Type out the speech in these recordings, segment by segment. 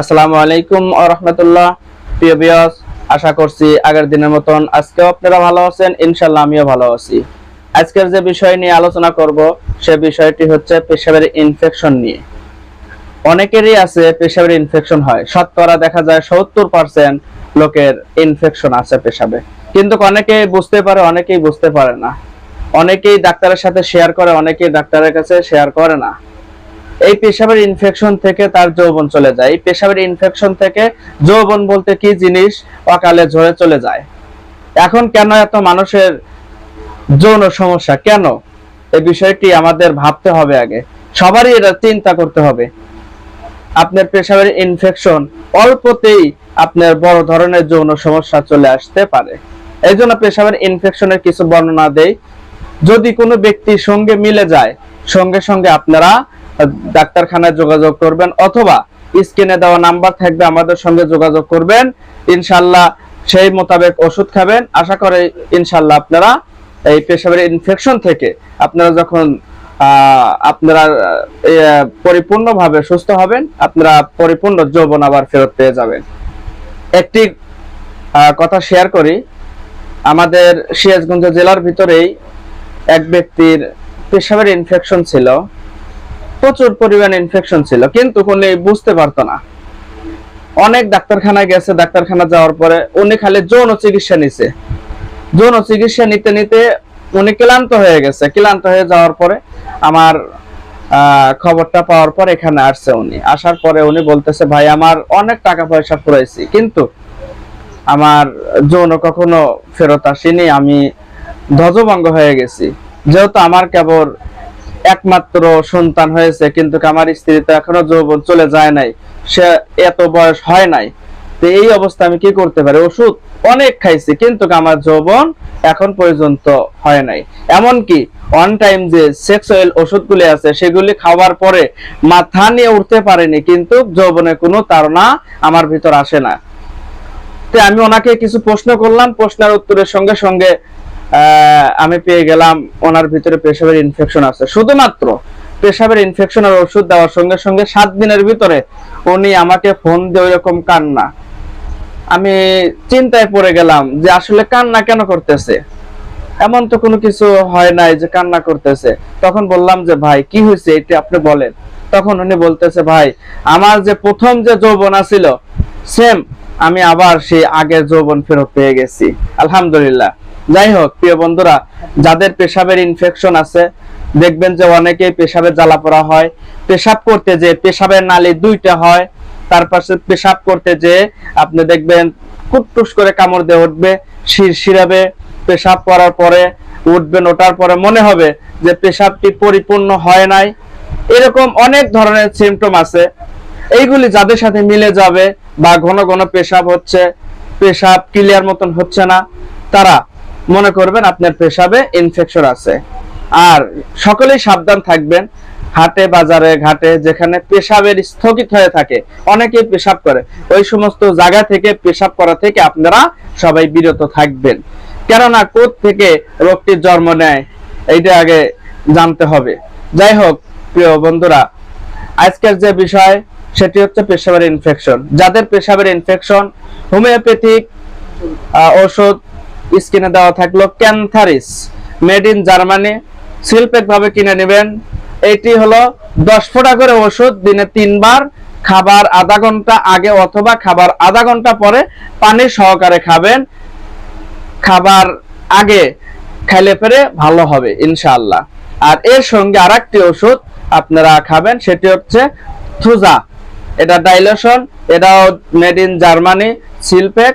আসসালামু আলাইকুম রহমতুল্লাহ। প্রিয় বিয়স আশা করছি আগের দিনের মতন আজকেও আপনারা ভালো আছেন ইনশাল্লাহ আমিও ভালো আছি। আজকের যে বিষয় নিয়ে আলোচনা করব, সে বিষয়টি হচ্ছে পেশাবের ইনফেকশন নিয়ে। অনেকেরই আছে পেশাবের ইনফেকশন হয়। শতকরা দেখা যায় সত্তর পার্সেন্ট লোকের ইনফেকশন আছে পেশাবে। কিন্তু অনেকেই বুঝতে পারে, অনেকেই বুঝতে পারে না। অনেকেই ডাক্তারের সাথে শেয়ার করে, অনেকেই ডাক্তারের কাছে শেয়ার করে না। এই পেশাবের ইনফেকশন থেকে তার যৌবন চলে যায়। এই পেশাবের ইনফেকশন থেকে যৌবন বলতে কি জিনিস? অকালে ঝরে চলে যায়। এখন কেন এত মানুষের যৌন সমস্যা? কেন? এই বিষয়টি আমাদের ভাবতে হবে আগে। সবারই এটা চিন্তা করতে হবে। আপনার পেশাবের ইনফেকশন অল্পতেই আপনার বড় ধরনের যৌন সমস্যা চলে আসতে পারে। এই জন্য পেশাবের ইনফেকশনের কিছু বর্ণনা দেই। যদি কোনো ব্যক্তির সঙ্গে মিলে যায়, সঙ্গে সঙ্গে আপনারা ডাক্তারখানায় যোগাযোগ করবেন অথবা স্ক্রিনে দেওয়া নাম্বার থাকবে আমাদের সঙ্গে যোগাযোগ করবেন। ইনশাল্লাহ সেই মোতাবেক ওষুধ খাবেন। আশা করে ইনশাল্লাহ আপনারা এই পেশাবের ইনফেকশন থেকে আপনারা যখন আপনারা পরিপূর্ণভাবে সুস্থ হবেন, আপনারা পরিপূর্ণ যৌবন আবার ফেরত পেয়ে যাবেন। একটি কথা শেয়ার করি। আমাদের সিরাজগঞ্জ জেলার ভিতরেই এক ব্যক্তির পেশাবের ইনফেকশন ছিল। প্রচুর পরিমাণ ইনফেকশন ছিল, কিন্তু উনি বুঝতে পারতো না। অনেক ডাক্তারখানায় গেছে, ডাক্তারখানা যাওয়ার পরে উনি খালি যৌন চিকিৎসা নিছে। যৌন চিকিৎসা নিতে নিতে উনি ক্লান্ত হয়ে গেছে। ক্লান্ত হয়ে যাওয়ার পরে আমার খবরটা পাওয়ার পর এখানে আসছে উনি। আসার পরে উনি বলতেছে, ভাই, আমার অনেক টাকা পয়সা ফুরাইছি কিন্তু আমার যৌন কখনো ফেরত আসেনি, আমি ধ্বজভঙ্গ হয়ে গেছি। যেহেতু আমার কেবল একমাত্র সন্তান হয়েছে, কিন্তু আমার স্ত্রী তো এখনও যৌবন চলে যায় নাই। সে এত বয়স হয় নাই। তো এই অবস্থা আমি কি করতে পারি? ওষুধ অনেক খাইছি, কিন্তু আমার যৌবন এখন পর্যন্ত হয় নাই। এমনকি অন টাইম যে সেক্সুয়াল ওষুধগুলি আছে, সেগুলি খাওয়ার পরে মাথা নিয়ে উঠতে পারেনি, কিন্তু যৌবনে কোনো তারা আমার ভিতর আসে না। তো আমি ওনাকে কিছু প্রশ্ন করলাম, প্রশ্নের উত্তরের সঙ্গে সঙ্গে আমি পেয়ে গেলাম ওনার ভিতরে পেশাবের ইনফেকশন আছে। শুধুমাত্র পেশাবের ইনফেকশনের ওষুধ দেওয়ার সঙ্গে সঙ্গে সাত দিনের ভিতরে উনি আমাকে ফোন দিয়ে ওইরকম কান্না। আমি চিন্তায় পড়ে গেলাম যে আসলে কান্না কেন করতেছে? এমন তো কোনো কিছু হয় নাই যে কান্না করতেছে। তখন বললাম যে, ভাই, কি হয়েছে? এটা আপনি বলেন। তখন উনি বলতেছে, ভাই, আমার যে প্রথম যে যৌবন ছিল সেম আমি আবার সেই আগের যৌবন ফেরত পেয়ে গেছি। আলহামদুলিল্লাহ। যাই হোক প্রিয় বন্ধুরা, যাদের পেশাবের ইনফেকশন আছে, দেখবেন যে অনেকেই পেশাবের জ্বালা পড়া হয়। পেশাব করতে যে পেশাবের নালি দুইটা হয়, তার পাশে পেশাব করতে যে আপনি দেখবেন কুটটুস করে কামড় দিয়ে উঠবে শিরশিরাবে পেশাব করার পরে উঠবেন ওঠার পরে মনে হবে যে পেশাবটি পরিপূর্ণ হয় নাই। এরকম অনেক ধরনের সিমটম আছে। এইগুলি যাদের সাথে মিলে যাবে বা ঘন ঘন পেশাব হচ্ছে, পেশাব ক্লিয়ার মতন হচ্ছে না, তারা মনে করবেন আপনার পেশাবে ইনফেকশন আছে। আর সকলেই সাবধান থাকবেন। হাটে, বাজারে, ঘাটে, যেখানে পেশাবের স্থগিত হয়ে থাকে, অনেকেই পেশাব করে। ওই সমস্ত জায়গা থেকে পেশাব করা থেকে আপনারা সবাই বিরত থাকবেন। কেননা কোথ থেকে রোগটির জন্ম নেয়, এইটা আগে জানতে হবে। যাই হোক, প্রিয় বন্ধুরা, আজকের যে বিষয়, সেটি হচ্ছে পেশাবের ইনফেকশন যাদের পেশাবের ইনফেকশন হোমিওপ্যাথিক ওষুধ স্কিনে দেওয়া থাকল ক্যান্থারিস। মেড ইন জার্মানি ভাবে কিনে নেবেন। এটি হলো দশ ফোঁটা করে ওষুধ, দিনে তিনবার। খাবার আধা ঘণ্টা আগে অথবা খাবার আধা ঘণ্টা পরে পানি সহকারে খাবেন। খাবার আগে খাইলে পরে ভালো হবে, ইনশাআল্লাহ। আর এর সঙ্গে আরেকটি ওষুধ আপনারা খাবেন, সেটি হচ্ছে থুজা। এটা ডাইলেশন, এটাও মেড ইন জার্মানি সিলপেক,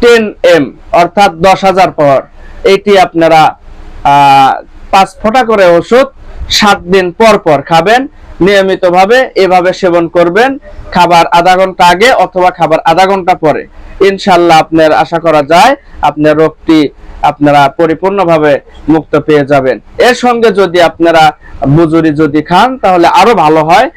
টেন এম। অর্থাৎ দশ হাজার পাওয়ার এটি আপনারা পাঁচ ফোঁটা করে ওষুধ সাত দিন পর পর খাবেন। নিয়মিতভাবে এভাবে সেবন করবেন খাবার আধা ঘণ্টা আগে অথবা খাবার আধা ঘণ্টা পরে। ইনশাল্লাহ আপনার আশা করা যায় আপনার রোগটি আপনারা পরিপূর্ণভাবে মুক্ত পেয়ে যাবেন। এর সঙ্গে যদি আপনারা বুজুরি যদি খান তাহলে আরও ভালো হয়।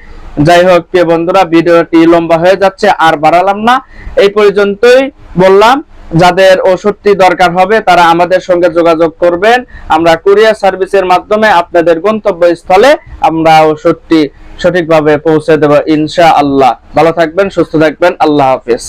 যাই হোক, প্রিয় বন্ধুরা, ভিডিওটি লম্বা হয়ে যাচ্ছে, আর বাড়ালাম না। এই পর্যন্তই বললাম যাদের ওষুধটি দরকার হবে, তারা আমাদের সঙ্গে যোগাযোগ করবেন। আমরা কুরিয়ার সার্ভিসের মাধ্যমে আপনাদের গন্তব্যস্থলে আমরা ওষুধটি সঠিকভাবে পৌঁছে দেব ইনশা আল্লাহ ভালো থাকবেন, সুস্থ থাকবেন, আল্লাহ হাফিজ।